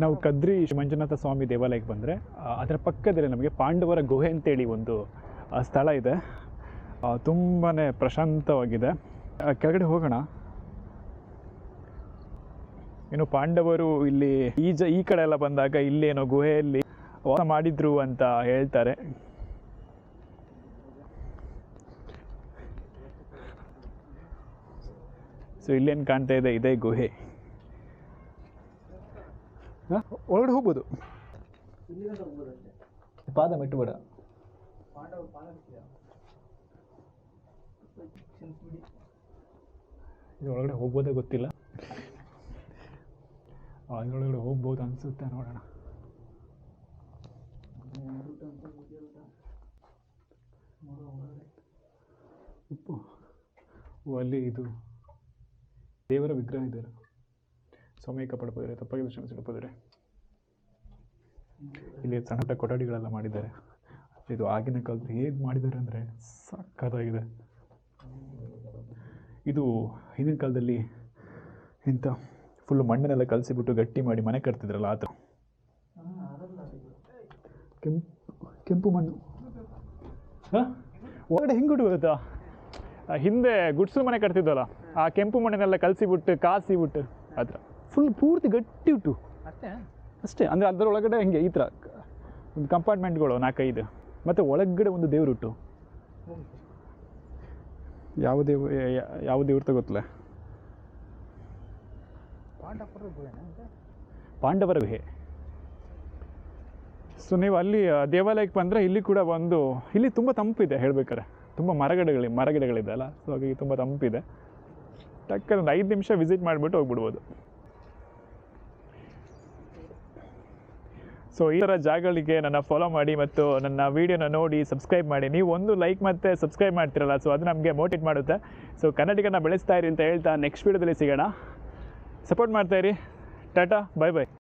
ನಾವು ಕದ್ರಿ ಮಂಜುನಾಥ ಸ್ವಾಮಿ ದೇವಾಲಯಕ್ಕೆ ಬಂದರೆ ಅದರ ಪಕ್ಕದಲ್ಲಿ ನಮಗೆ ಪಾಂಡವರ ಗುಹೆ ಅಂತೇಳಿ ಒಂದು ಸ್ಥಳ ಇದೆ. ತುಂಬಾ ಪ್ರಶಾಂತವಾಗಿದೆ. ಕೆಳಗಡೆ ಹೋಗೋಣ. ಇನ್ನು ಪಾಂಡವರು ಇಲ್ಲಿ ಈಜ ಈ ಕಡೆ ಎಲ್ಲ ಬಂದಾಗ ಇಲ್ಲೇನೋ ಗುಹೆಯಲ್ಲಿ ವಾಸ ಮಾಡಿದ್ರು ಅಂತ ಹೇಳ್ತಾರೆ. ಸೊ ಇಲ್ಲೇನು ಕಾಣ್ತಾ ಇದೆ, ಇದೇ ಗುಹೆ? ಒಳಗಡೆ ಹೋಗ್ಬೋದು. ಪಾದ ಮೆಟ್ಟುಬೇಡ ಇದು ಒಳಗಡೆ ಹೋಗ್ಬೋದೇ ಗೊತ್ತಿಲ್ಲ. ಅದರೊಳಗಡೆ ಹೋಗ್ಬೋದು ಅನಿಸುತ್ತೆ ನೋಡೋಣ. ಉಪ್ಪು. ಅಲ್ಲಿ ಇದು ದೇವರ ವಿಗ್ರಹ ಇದೆ ಸಮಯ ಕಾಪಾಡ್ಬೋದ್ರೆ ತಪ್ಪಾಗಿ ಕ್ಷಮಿಸಿಡ್ಬೋದ್ರೆ ಇಲ್ಲಿ ಸಣ್ಣ ಪುಟ್ಟ ಕೊಠಡಿಗಳೆಲ್ಲ ಮಾಡಿದ್ದಾರೆ. ಇದು ಆಗಿನ ಕಾಲದಲ್ಲಿ ಹೇಗೆ ಮಾಡಿದ್ದಾರೆ ಅಂದರೆ ಸಕ್ಕತ್ತಾಗಿದೆ ಇದು ಹಿಂದಿನ ಕಾಲದಲ್ಲಿ ಇಂಥ ಫುಲ್ ಮಣ್ಣನ್ನೆಲ್ಲ ಕಲಸಿಬಿಟ್ಟು ಗಟ್ಟಿ ಮಾಡಿ ಮನೆ ಕಟ್ತಿದ್ರಲ್ಲ ಆ ಕೆಂಪು ಕೆಂಪು ಮಣ್ಣು. ಹಾಂ? ಒಳಗಡೆ ಹೆಂಗೆ ಗೊತ್ತಾ? ಹಿಂದೆ ಗುಡ್ಸು ಮನೆ ಕಟ್ತಿದ್ದಲ್ಲ, ಆ ಕೆಂಪು ಮಣ್ಣನ್ನೆಲ್ಲ ಕಲಸಿಬಿಟ್ಟು, ಕಾಸಿಬಿಟ್ಟು, ಆ ಥರ ಫುಲ್ ಪೂರ್ತಿ ಗಟ್ಟಿ ಇಟ್ಟು ಅಷ್ಟೇ? ಅಷ್ಟೇ ಅಂದರೆ ಅದರೊಳಗಡೆ ಹಿಂಗೆ ಈ ಥರ ಒಂದು ಕಂಪಾರ್ಟ್ಮೆಂಟ್ಗಳು ನಾಲ್ಕೈದು. ಮತ್ತು ಒಳಗಡೆ ಒಂದು ದೇವರು ಯಾವ ದೇವ ಯಾವ ದೇವ್ರ ತಗೊತ್ತಲ್ಲ ಪಾಂಡವರ ಗುಹೆ. ಸೊ ನೀವು ಅಲ್ಲಿ ದೇವಾಲಯಕ್ಕೆ ಬಂದರೆ ಇಲ್ಲಿ ಕೂಡ ಒಂದು ಇಲ್ಲಿ ತುಂಬ ತಂಪಿದೆ ಹೇಳ್ಬೇಕಾರೆ ತುಂಬ ಮರಗಿಡಗಳಿ ಮರಗಿಡಗಳಿದೆ ಅಲ್ಲ? ಸೊ ಹಾಗಾಗಿ ತುಂಬ ತಂಪಿದೆ. ಟಕ್ಕ ಒಂದು ಐದು ನಿಮಿಷ ವಿಸಿಟ್ ಮಾಡಿಬಿಟ್ಟು ಹೋಗ್ಬಿಡ್ಬೋದು. ಸೊ ಈ ಥರ ಜಾಗಗಳಿಗೆ ನನ್ನ ಫಾಲೋ ಮಾಡಿ ಮತ್ತು ನನ್ನ ವೀಡಿಯೋನ ನೋಡಿ ಸಬ್ಸ್ಕ್ರೈಬ್ ಮಾಡಿ. ನೀವು ಒಂದು ಲೈಕ್ ಮತ್ತು ಸಬ್ಸ್ಕ್ರೈಬ್ ಮಾಡ್ತಿರಲ್ಲ ಸೊ ಅದು ನಮಗೆ ಮೋಟಿವೇಟ್ ಮಾಡುತ್ತೆ. ಸೊ ಕನ್ನಡಿಗನ ಬೆಳೆಸ್ತಾ ಇರಿ ಅಂತ ಹೇಳ್ತಾ ನೆಕ್ಸ್ಟ್ ವೀಡಿಯೋದಲ್ಲಿ ಸಿಗೋಣ. ಸಪೋರ್ಟ್ ಇರಿ. Tata bye bye